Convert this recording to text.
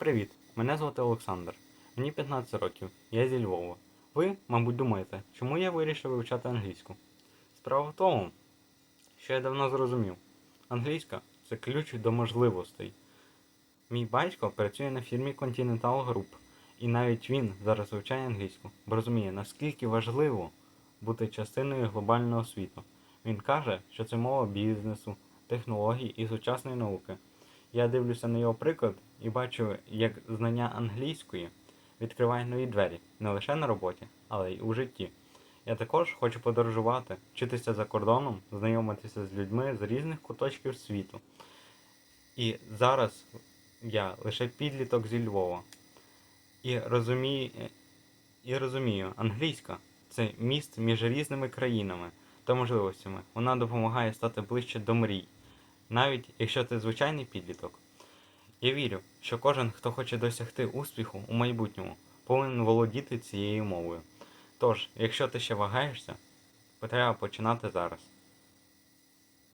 Привіт, мене звати Олександр. Мені 15 років, я зі Львова. Ви, мабуть, думаєте, чому я вирішив вивчати англійську? Справа в тому, що я давно зрозумів, англійська це ключ до можливостей. Мій батько працює на фірмі Continental Group, і навіть він зараз вивчає англійську, бо розуміє, наскільки важливо бути частиною глобального світу. Він каже, що це мова бізнесу, технологій і сучасної науки. Я дивлюся на його приклад і бачу, як знання англійської відкриває нові двері не лише на роботі, але й у житті. Я також хочу подорожувати, вчитися за кордоном, знайомитися з людьми з різних куточків світу. І зараз я лише підліток зі Львова. І розумію, і розумію, англійська це міст між різними країнами та можливостями. Вона допомагає стати ближче до мрій, навіть якщо ти звичайний підліток. Я вірю, що кожен, хто хоче досягти успіху у майбутньому, повинен володіти цією мовою. Тож, якщо ти ще вагаєшся, треба починати зараз.